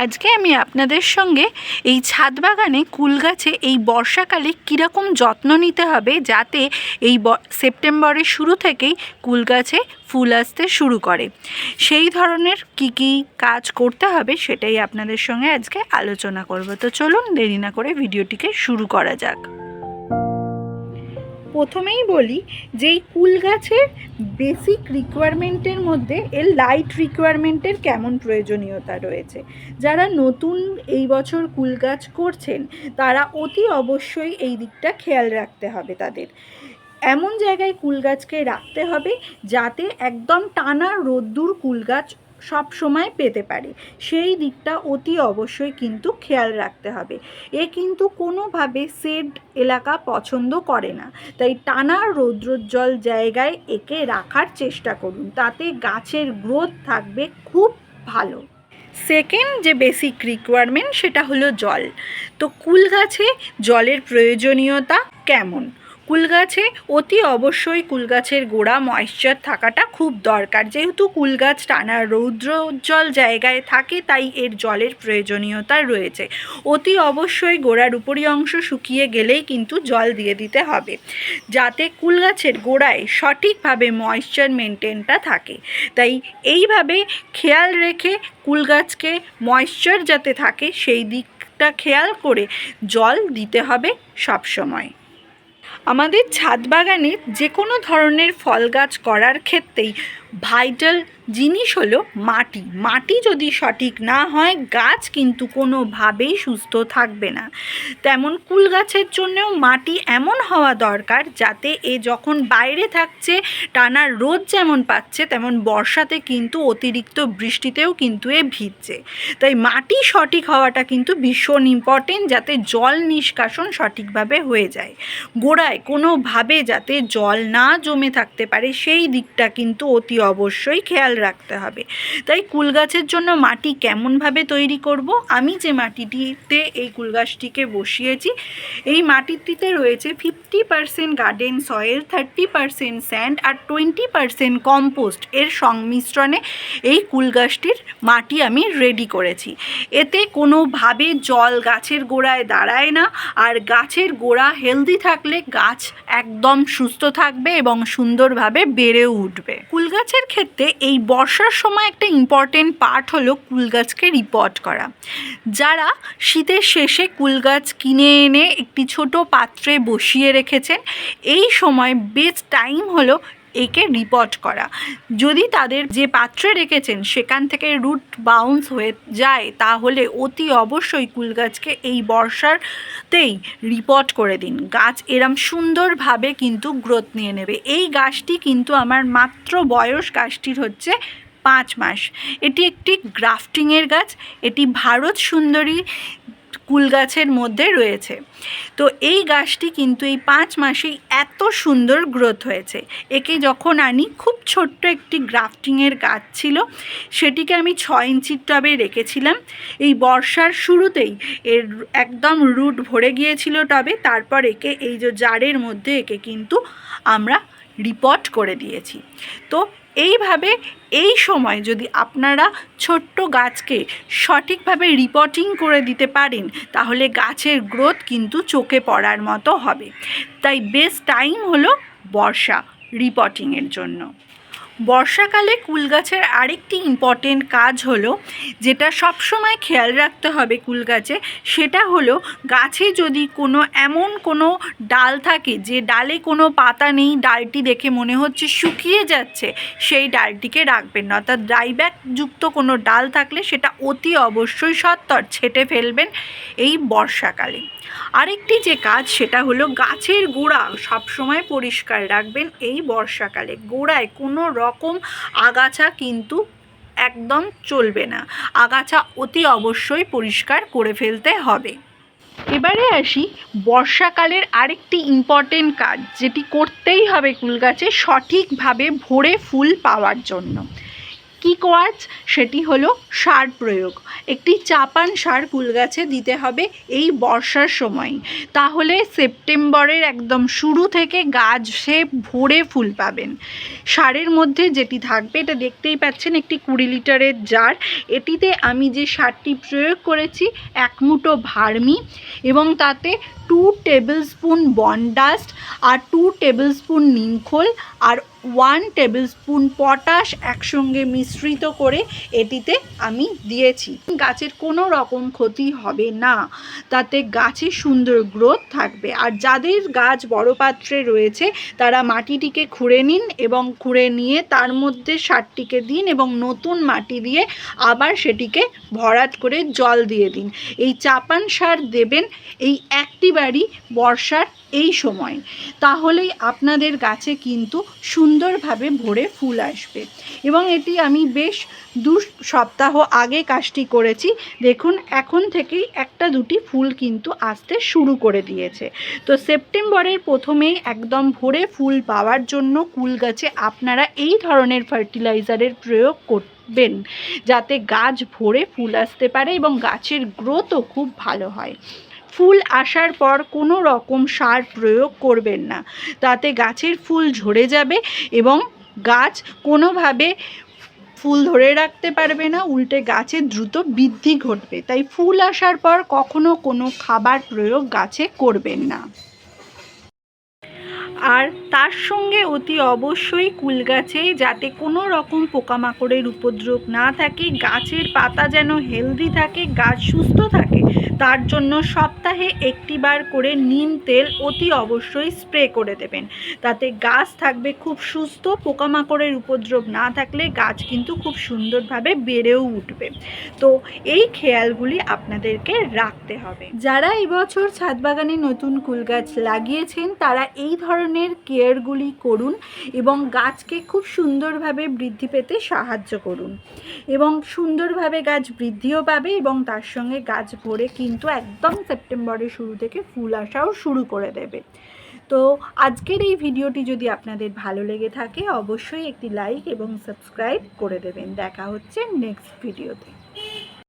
আজকে আমি আপনাদের সঙ্গে এই ছাদ বাগানে কুল গাছে এই বর্ষাকালে কীরকম যত্ন নিতে হবে যাতে এই সেপ্টেম্বরের শুরু থেকেই কুল গাছে ফুল আসতে শুরু করে? সেই ধরনের কি কি কাজ করতে হবে সেটাই আপনাদের সঙ্গে আজকে আলোচনা করব। তো চলুন দেরি না করে ভিডিওটিকে শুরু করা যাক। প্রথমেই বলি যে এই কুল গাছের বেসিক রিকোয়ারমেন্টের মধ্যে এর লাইট রিকোয়ারমেন্টের কেমন প্রয়োজনীয়তা রয়েছে। যারা নতুন এই বছর কুল গাছ করছেন, তারা অতি অবশ্যই এই দিকটা খেয়াল রাখতে হবে তাদের। এমন জায়গায় কুল গাছকে রাখতে হবে যাতে একদম টানা রোদ্দুর কুল গাছ সব সময় পেতে পারে। সেই দিকটা অতি অবশ্যই কিন্তু খেয়াল রাখতে হবে। এ কিন্তু কোনোভাবে সেড এলাকা পছন্দ করে না। তাই টানা রৌদ্রোজ্জ্বল জায়গায় একে রাখার চেষ্টা করুন। তাতে গাছের গ্রোথ থাকবে খুব ভালো। সেকেন্ড যে বেসিক রিকোয়ারমেন্ট সেটা হলো জল। তো কুল গাছে জলের প্রয়োজনীয়তা কেমন? কুল গাছে অতি অবশ্যই কুল গাছের গোড়া ময়েশ্চার থাকাটা খুব দরকার। যেহেতু কুল গাছ টানা রৌদ্র উজ্জ্বল জায়গায় থাকে, তাই এর জলের প্রয়োজনীয়তা রয়েছে। অতি অবশ্যই গোড়ার উপরি অংশ শুকিয়ে গেলেই কিন্তু জল দিয়ে দিতে হবে, যাতে কুল গাছের গোড়ায় সঠিকভাবে ময়েশ্চার মেনটেনটা থাকে। তাই এইভাবে খেয়াল রেখে কুল গাছকে ময়েশ্চার যাতে থাকে, সেই দিকটা খেয়াল করে জল দিতে হবে সব সময়। আমাদের ছাদ বাগানে যে কোনো ধরনের ফল গাছ করার ক্ষেত্রেই ভাইটাল জিনিস হলো মাটি। মাটি যদি সঠিক না হয়, গাছ কিন্তু কোনোভাবেই সুস্থ থাকবে না। তেমন কুল গাছের জন্যেও মাটি এমন হওয়া দরকার যাতে এ যখন বাইরে থাকছে, টানা রোদ যেমন পাচ্ছে, তেমন বর্ষাতে কিন্তু অতিরিক্ত বৃষ্টিতেও কিন্তু এ ভিজছে। তাই মাটি সঠিক হওয়াটা কিন্তু ভীষণ ইম্পর্টেন্ট যাতে জল নিষ্কাশন সঠিকভাবে হয়ে যায়। গোড়ায় কোনোভাবে যাতে জল না জমে থাকতে পারে, সেই দিকটা কিন্তু অতি অবশ্যই খেয়াল রাখতে হবে। তাই কুল গাছের জন্য মাটি কেমনভাবে তৈরি করব? আমি যে মাটিটিতে এই কুল গাছটিকে বসিয়েছি, এই মাটিটিতে রয়েছে fifty percent garden soil thirty percent sand আর টোয়েন্টি পারসেন্ট কম্পোস্ট এর সংমিশ্রণে এই কুল গাছটির মাটি আমি রেডি করেছি। এতে কোনোভাবে জল গাছের গোড়ায় দাঁড়ায় না আর গাছের গোড়া হেলদি থাকলে গাছ একদম সুস্থ থাকবে এবং সুন্দরভাবে বেড়েও উঠবে। কুল গাছের ক্ষেত্রে এই বর্ষার সময় একটা ইম্পর্টেন্ট পার্ট হলো কুল গাছকে রিপোর্ট করা। যারা শীতের শেষে কুল গাছ কিনে এনে একটি ছোট পাত্রে বসিয়ে রেখেছেন, এই সময় বেস্ট টাইম হলো একে রিপোর্ট করা। যদি তাদের যে পাত্রে রেখেছেন সেখান থেকে রুট বাউন্স হয়ে যায়, তাহলে অতি অবশ্যই কুল গাছকে এই বর্ষারতেই রিপোর্ট করে দিন। গাছ এরম সুন্দরভাবে কিন্তু গ্রোথ নিয়ে নেবে। এই গাছটি কিন্তু আমার মাত্র বয়স গাছটির হচ্ছে পাঁচ মাস। এটি একটি গ্রাফটিংয়ের গাছ, এটি ভারত সুন্দরী কুল গাছের মধ্যে রয়েছে। তো এই গাছটি কিন্তু এই পাঁচ মাসেই এত সুন্দর গ্রোথ হয়েছে। একে যখন আনি, খুব ছোট্ট একটি গ্রাফটিংয়ের গাছ ছিল। সেটিকে আমি ছ ইঞ্চির টবে রেখেছিলাম। এই বর্ষার শুরুতেই এর একদম রুট ভরে গিয়েছিল টবে। তারপর একে এই যে জারের মধ্যে একে কিন্তু আমরা রিপোর্ট করে দিয়েছি। তো এইভাবে এই সময় যদি আপনারা ছোট্ট গাছকে সঠিকভাবে রিপোর্টিং করে দিতে পারেন, তাহলে গাছের গ্রোথ কিন্তু চোখে পড়ার মতো হবে। তাই বেস্ট টাইম হলো বর্ষা রিপোর্টিংয়ের জন্য। বর্ষাকালে কুল গাছের আরেকটি ইম্পর্টেন্ট কাজ হলো যেটা সবসময় খেয়াল রাখতে হবে কুল গাছে সেটা হলো গাছে যদি কোনো এমন কোনো ডাল থাকে যে ডালে কোনো পাতা নেই, ডালটি দেখে মনে হচ্ছে শুকিয়ে যাচ্ছে, সেই ডালটিকে রাখবেন না। অর্থাৎ ড্রাইব্যাক যুক্ত কোনো ডাল থাকলে সেটা অতি অবশ্যই সত্তর ছেটে ফেলবেন এই বর্ষাকালে। আরেকটি যে কাজ সেটা হলো গাছের গোড়া সবসময় পরিষ্কার রাখবেন এই বর্ষাকালে। গোড়ায় কোনো রকম আগাছা কিন্তু একদম চলবে না। আগাছা অতি অবশ্যই পরিষ্কার করে ফেলতে হবে। এবারে আসি বর্ষাকালের আরেকটি ইম্পর্টেন্ট কাজ, যেটি করতেই হবে কুল গাছে সঠিকভাবে ভরে ফুল পাওয়ার জন্য। কি কাজ সেটি হলো সার প্রয়োগ। একটি চাপান সার ফুল গাছে দিতে হবে এই বর্ষার সময়। তাহলে সেপ্টেম্বরের একদম শুরু থেকে গাছ সে ভরে ফুল পাবেন। সারের মধ্যে যেটি থাকবে, এটা দেখতেই পাচ্ছেন একটি কুড়ি লিটারের জার। এটিতে আমি যে সারটি প্রয়োগ করেছি, এক মুঠো ভার্মি এবং তাতে টু টেবিল স্পুন বনডাস্ট আর টু টেবিল স্পুন নিমখোল আর ওয়ান টেবিল স্পুন পটাশ একসঙ্গে মিশ্রিত করে এটিতে আমি দিয়েছি। গাছের কোনো রকম ক্ষতি হবে না। তাতে গাছে সুন্দর গ্রোথ থাকবে। আর যাদের গাছ বড় পাত্রে রয়েছে, তারা মাটিটিকে খুঁড়ে নিন এবং খুঁড়ে নিয়ে তার মধ্যে সারটিকে দিন এবং নতুন মাটি দিয়ে আবার সেটিকে ভরাট করে জল দিয়ে দিন। এই চাপান সার দেবেন এই একটিবারই বর্ষার এই সময়। তাহলেই আপনাদের গাছে কিন্তু সুন্দরভাবে ভরে ফুল আসবে। এবং এটি আমি বেশ দু সপ্তাহ আগে কাজটি করেছি। দেখুন, এখন থেকেই একটা দুটি ফুল কিন্তু আসতে শুরু করে দিয়েছে। তো সেপ্টেম্বরের প্রথমেই একদম ভরে ফুল পাওয়ার জন্য কুল গাছে আপনারা এই ধরনের ফার্টিলাইজারের প্রয়োগ করবেন, যাতে গাছ ভরে ফুল আসতে পারে এবং গাছের গ্রোথও খুব ভালো হয়। ফুল আসার পর কোনো রকম সার প্রয়োগ করবেন না। তাতে গাছের ফুল ঝরে যাবে এবং গাছ কোনোভাবে ফুল ধরে রাখতে পারবে না, উল্টে গাছের দ্রুত বৃদ্ধি ঘটবে। তাই ফুল আসার পর কখনো কোনো খাবার প্রয়োগ গাছে করবেন না। আর তার সঙ্গে অতি অবশ্যই কুল গাছে যাতে কোনো রকম পোকামাকড়ের উপদ্রব না থাকে, গাছের পাতা যেন হেলদি থাকে, গাছ সুস্থ থাকে। তার জন্য সপ্তাহে একটিবার করে নিম তেল অতি অবশ্যই স্প্রে করে দেবেন। তাতে গাছ থাকবে খুব সুস্থ, পোকামাকড়ের উপদ্রব না থাকলে গাছ কিন্তু খুব সুন্দরভাবে বেড়েও উঠবে। তো এই খেয়ালগুলি আপনাদেরকে রাখতে হবে। যারা এবছর ছাদ বাগানে নতুন কুল গাছ লাগিয়েছেন, তারা এই ধরনের কেয়ারগুলি করুন এবং গাছকে খুব সুন্দরভাবে বৃদ্ধি পেতে সাহায্য করুন। এবং সুন্দরভাবে গাছ বৃদ্ধিও পাবে এবং তার সঙ্গে গাছ ভরে কিন্তু একদম সেপ্টেম্বরের শুরু থেকে ফুল আসাও শুরু করে দেবে। তো আজকের এই ভিডিওটি যদি আপনাদের ভালো লেগে থাকে, অবশ্যই একটি লাইক এবং সাবস্ক্রাইব করে দেবেন। দেখা হচ্ছে নেক্সট ভিডিওতে।